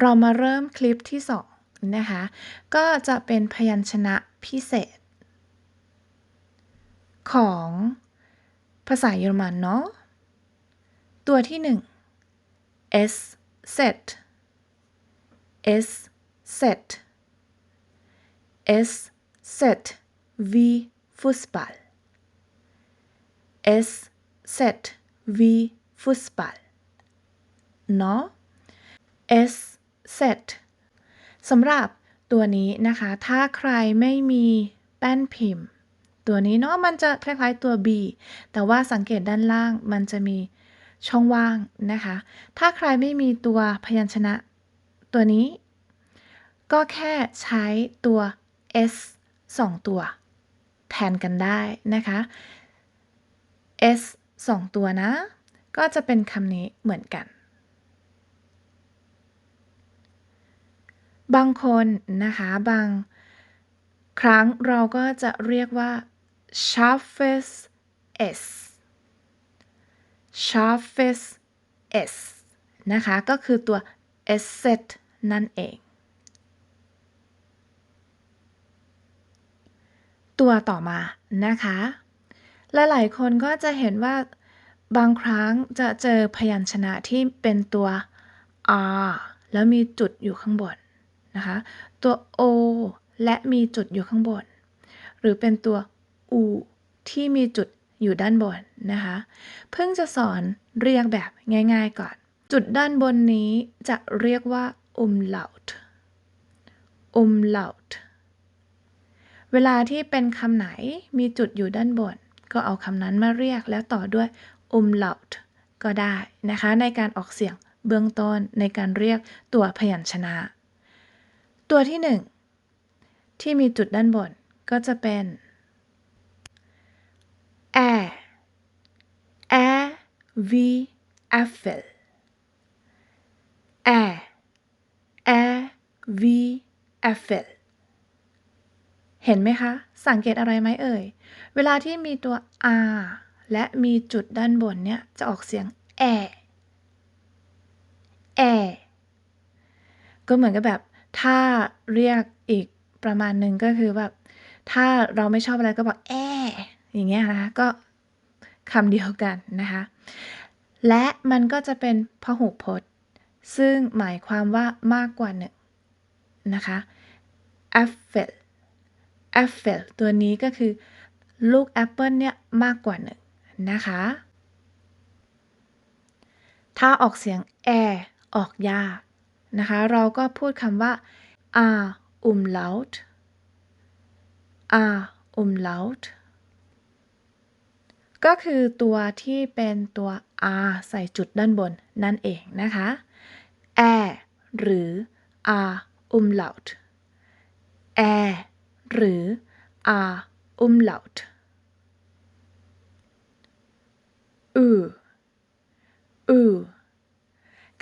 เรามาเริ่มคลิปที่สองนะคะ ก็จะเป็นพยัญชนะพิเศษ ของภาษาเยอรมันเนาะ ตัวที่หนึ่ง s set s set s set wie Fußball s set wie Fußball เนาะ S set สำหรับตัวนี้นะคะ ถ้าใครไม่มีแป้นพิมพ์ ตัวนี้เนาะมันจะคล้ายๆตัว B แต่ว่าสังเกตด้านล่างมันจะมีช่องว่างนะคะ ถ้าใครไม่มีตัวพยัญชนะตัวนี้ ก็แค่ใช้ตัว S 2 ตัว แทนกันได้นะคะ S 2 ตัวนะ ก็จะเป็นคำนี้เหมือนกัน บางคนนะคะ บางครั้งเราก็จะเรียกว่า scharfes S scharfes S นะคะ ก็คือตัว S set นั่นเอง ตัวต่อมานะคะ หลายๆ คนก็จะเห็นว่าบางครั้งจะเจอพยัญชนะที่เป็นตัว R แล้วมีจุดอยู่ข้างบน นะคะ ตัว O และมีจุดอยู่ข้างบน หรือเป็นตัว U ที่มีจุดอยู่ด้านบนนะคะ เพิ่งจะสอนเรียกแบบง่าย ๆ ก่อน จุดด้านบนนี้จะเรียกว่า umlaut umlaut เวลาที่เป็นคำไหนมีจุดอยู่ด้านบน ก็เอาคำนั้นมาเรียกแล้วต่อด้วย umlaut ก็ได้นะคะ ในการออกเสียงเบื้องต้นในการเรียกตัวพยัญชนะ ตัวที่หนึ่งที่มีจุดด้านบนก็จะเป็น ä ä wie Äffel ä ä wie Äffel เห็นไหมคะ สังเกตอะไรไหมเอ่ย เวลาที่มีตัว r และมีจุดด้านบนเนี่ย จะออกเสียงแอแอก็เหมือนกับแบบ ถ้าเรียกอีกประมาณหนึ่งก็คือแบบ ถ้าเราไม่ชอบอะไรก็บอกแออย่างเงี้ยนะคะก็คำเดียวกันนะคะ และมันก็จะเป็นพหุพจน์ ซึ่งหมายความว่ามากกว่าหนึ่งนะคะ apple apple ตัวนี้ก็คือลูกแอปเปิลเนี่ยมากกว่าหนึ่งนะคะ ถ้าออกเสียงแอออกยาก นะคะ เราก็พูดคำว่า r umlaut r umlaut ก็คือตัวที่เป็นตัว r ใส่จุดด้านบนนั่นเองนะคะ a หรือ r umlaut a หรือ r umlaut อืออือ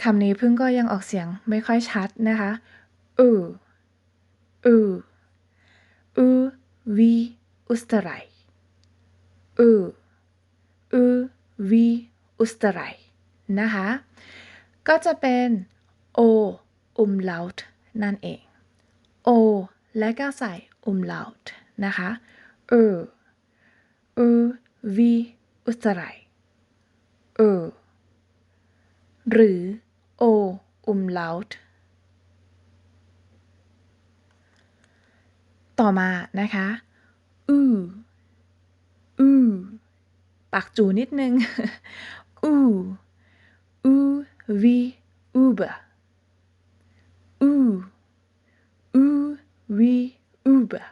คำนี้พึ่งก็ยังออกเสียงไม่ค่อยชัดนะคะอืออืออือ wie Österreich อืออือ wie Österreich นะคะ ก็จะเป็น o umlaut นั่นเอง o และก็ใส่ umlaut นะคะเออเออ wie Österreich เออหรือ o umlaut ต่อมานะคะ อือ อือ ปากจูนิดนึงอืออือ wie Uber อืออือ wie Uber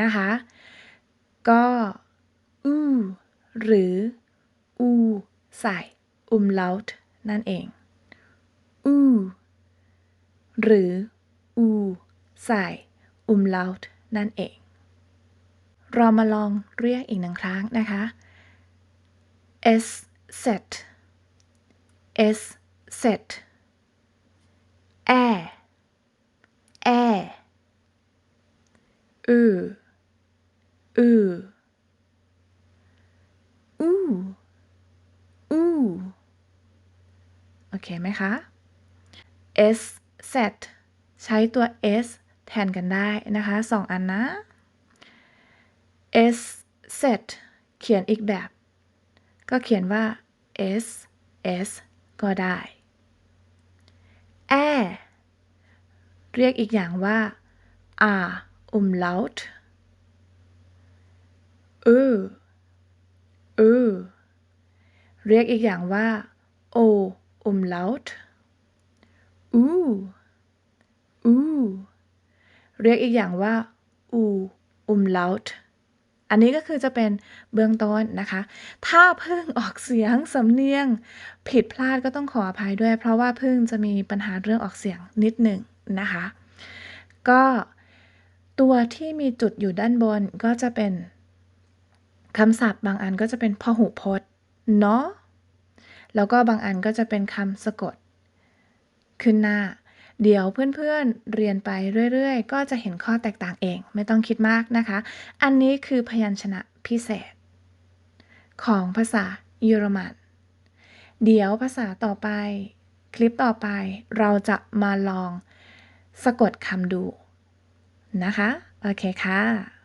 นะคะ ก็อือหรืออูใส่ umlaut นั่นเอง อูหรือ อูใส่ umlaut นั่นเอง เรามาลองเรียกอีกหนึ่งครั้งนะคะ s set s set a air อืออืออู้อู้โอเคไหมคะ S set ใช้ตัว s แทนกันได้นะคะสองอันนะ s set เขียนอีกแบบ ก็เขียนว่า s s ก็ได้แอเรียกอีกอย่างว่า r umlaut อืออือเรียกอีกอย่างว่า o umlaut อูอูเรียกอีกอย่างว่า u umlaut อันนี้ก็คือจะเป็นเบื้องต้นนะคะ ถ้าพิ่งออกเสียงสำเนียง ผิดพลาดก็ต้องขออภัยด้วย เพราะว่าพิ่งจะมีปัญหาเรื่องออกเสียงนิดหนึ่งนะคะ ก็ตัวที่มีจุดอยู่ด้านบนก็จะเป็นคำศัพท์บางอันก็จะเป็นพหูพจน์เนาะแล้วก็บางอันก็จะเป็นคำสะกด ขึ้นหน้า เดี๋ยวเพื่อนๆเรียนไปเรื่อยๆ ก็จะเห็นข้อแตกต่างเอง ไม่ต้องคิดมากนะคะ อันนี้คือพยัญชนะพิเศษ ของภาษาเยอรมัน เดี๋ยวภาษาต่อไป คลิปต่อไปเราจะมาลองสะกดคำดูนะคะ โอเคค่ะ